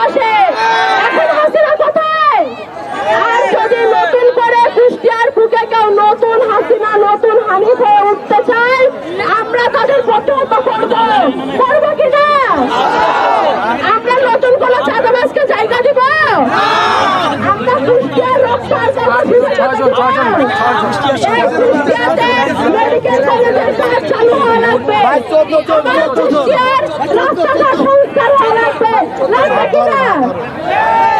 পাশে। এখন হাসিনা কোথায়? আর যদি নতুন করে কুষ্টিয়ার বুকে কেউ নতুন হাসিনা নতুন হানিফ হয়ে উঠতে চায় আমরা তাদের প্রতিহত করব। করব কিনা আমরা নতুন কোন চাঁদাবাজকে জায়গা দিব? আমরা কুষ্টিয়ার রক্ষার জন্য কুষ্টিয়াতে মেডিকেল কলেজের কাজ চালু হওয়া লাগবে। কুষ্টিয়ার রাস্তাঘাট সংস্কার হওয়া লাগবে লাগবে কিনা